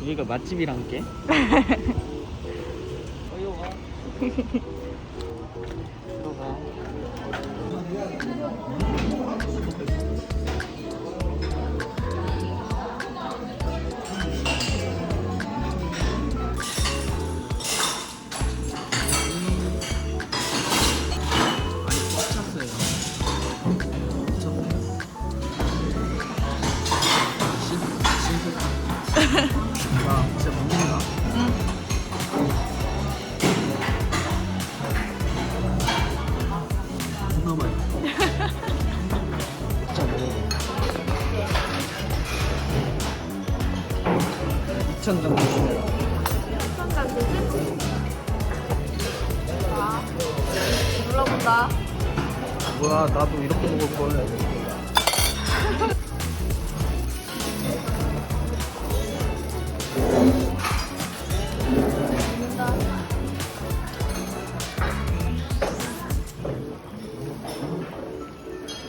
여기가 맛집이란 게? 어여가. 들어가. 꽉 찼어요. 찼어요. 2천 정도 주세요. 눌러본다. 뭐야, 나도 이렇게 먹을 걸.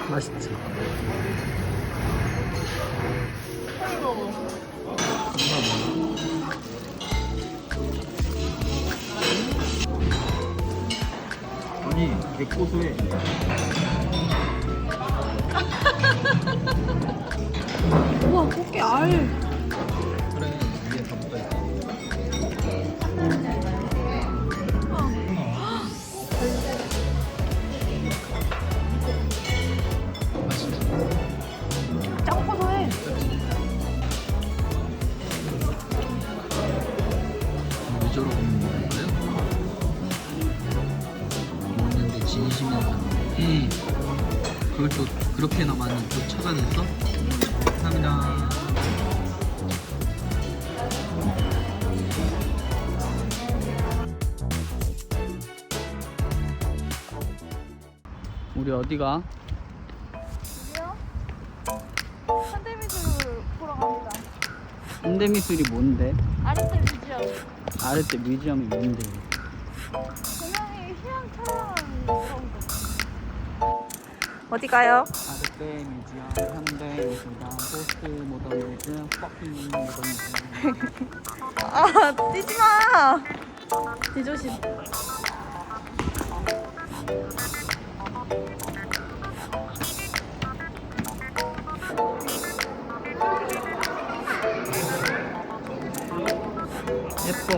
맛있지? 아니, 개 고소해. 우와, 꽃게 알. 먹는데 진심이었다니. 그걸 또 그렇게나 많이 또 찾아냈어? 감사합니다. 우리 어디가? 현대미술 보러 갑니다. 현대미술이 뭔데? 아리틀 뮤지엄. 아르테 뮤지엄이 뭔데? 어디 가요? 아르테 뮤지엄, 현대미술관, 포스트 모더니즘, 퍼킹 모더니즘. 아, 뛰지 마. 뒤조심. 예뻐.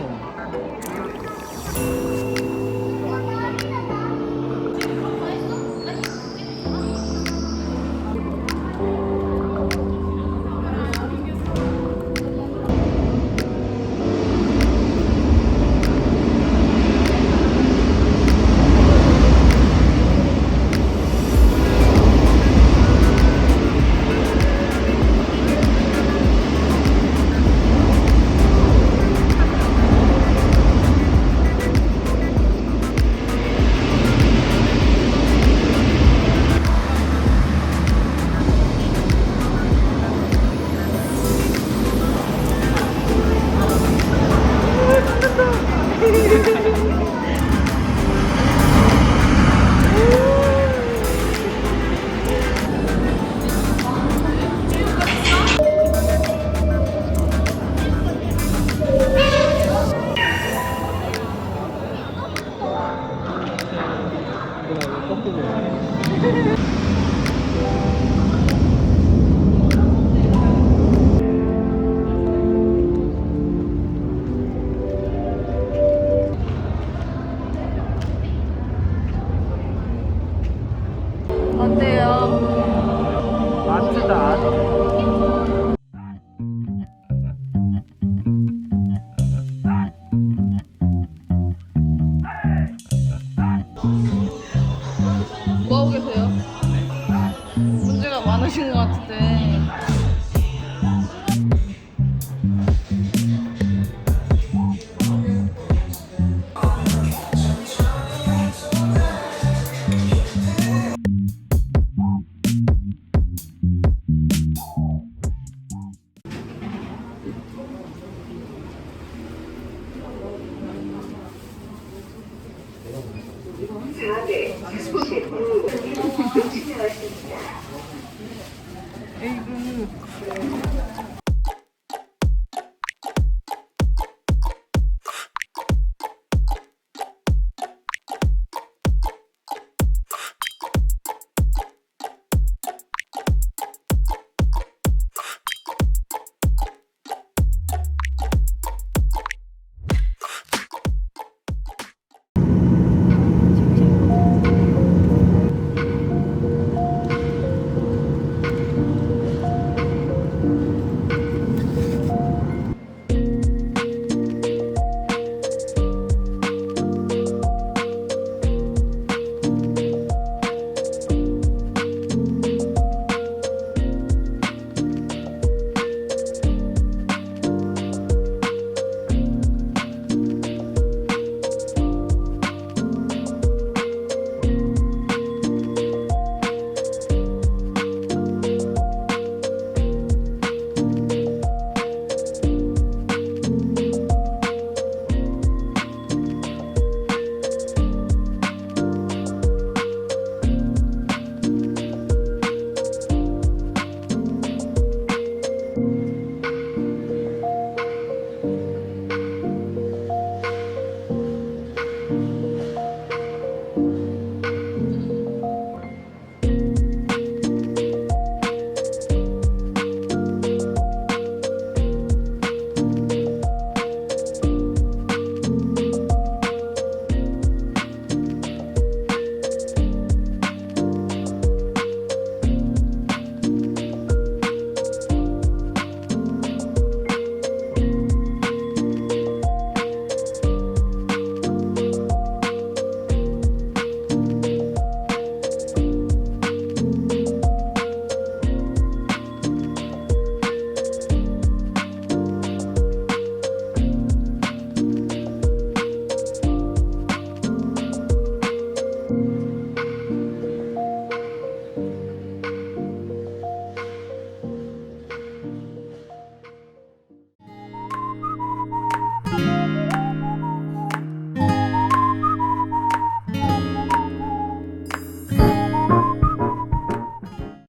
마트다. 뭐 하고 계세요? 문제가 많으신 것 같은데.